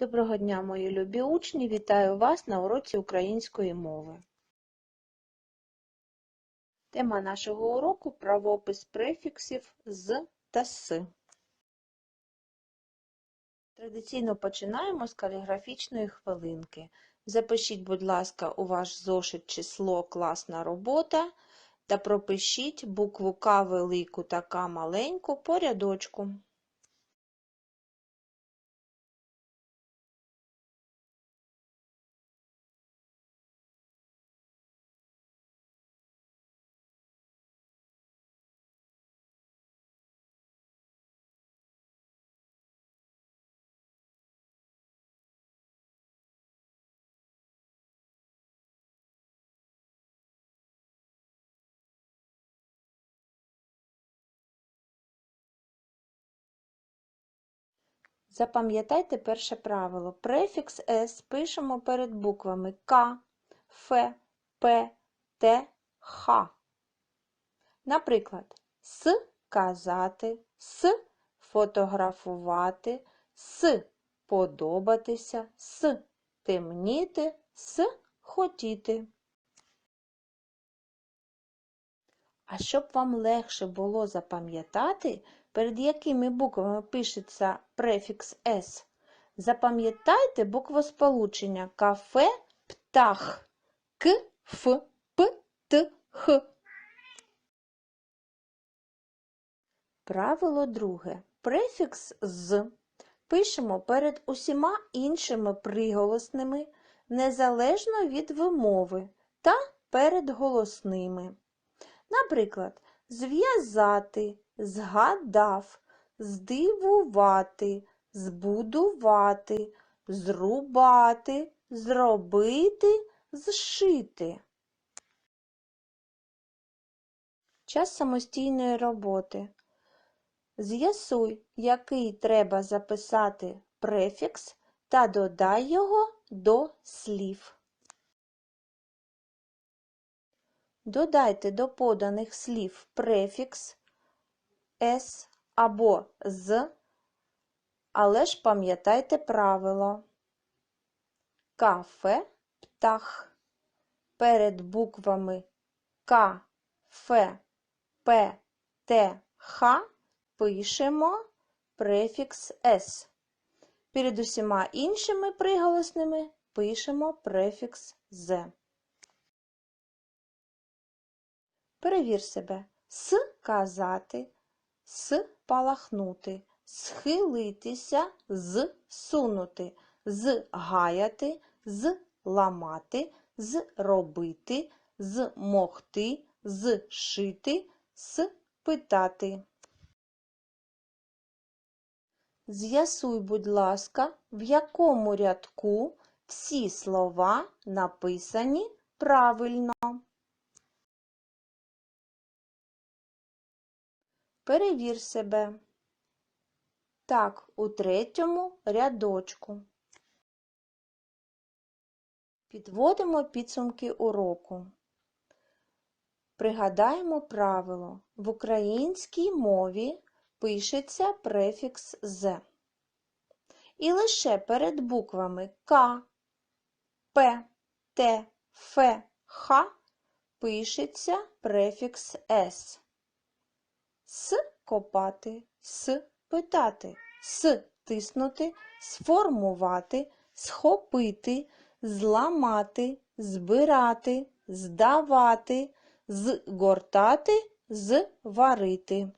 Доброго дня, мої любі учні! Вітаю вас на уроці української мови. Тема нашого уроку правопис префіксів з та с. Традиційно починаємо з каліграфічної хвилинки. Запишіть, будь ласка, у ваш зошит число класна робота та пропишіть букву К велику та К маленьку по рядочку. Запам'ятайте перше правило. Префікс «с» пишемо перед буквами К, Ф, П, Т, Х. Наприклад, с казати, с фотографувати, с подобатися, с темніти, с хотіти. А щоб вам легше було запам'ятати, перед якими буквами пишеться префікс «с», запам'ятайте буквосполучення кафе, птах, к, ф, п, т, х. Правило друге. Префікс з пишемо перед усіма іншими приголосними, незалежно від вимови, та перед голосними. Наприклад, зв'язати, згадав, здивувати, збудувати, зрубати, зробити, зшити. Час самостійної роботи. З'ясуй, який треба записати префікс та додай його до слів. Додайте до поданих слів префікс «с» або «з», але ж пам'ятайте правило. Кафе, птах. Перед буквами К, Ф, П, Т, Х пишемо префікс «с». Перед усіма іншими приголосними пишемо префікс «з». Перевір себе. С казати, с палахнути, схилитися, з сунути, з гаяти, з ламати, з робити, з могти, з шити, с питати. З'ясуй, будь ласка, в якому рядку всі слова написані правильно. Перевір себе. Так, у третьому рядочку. Підводимо підсумки уроку. Пригадаємо правило. В українській мові пишеться префікс «з». І лише перед буквами К, П, Т, Ф, Х пишеться префікс «с». С копати, с питати, с тиснути, сформувати, схопити, зламати, збирати, здавати, згортати, зварити.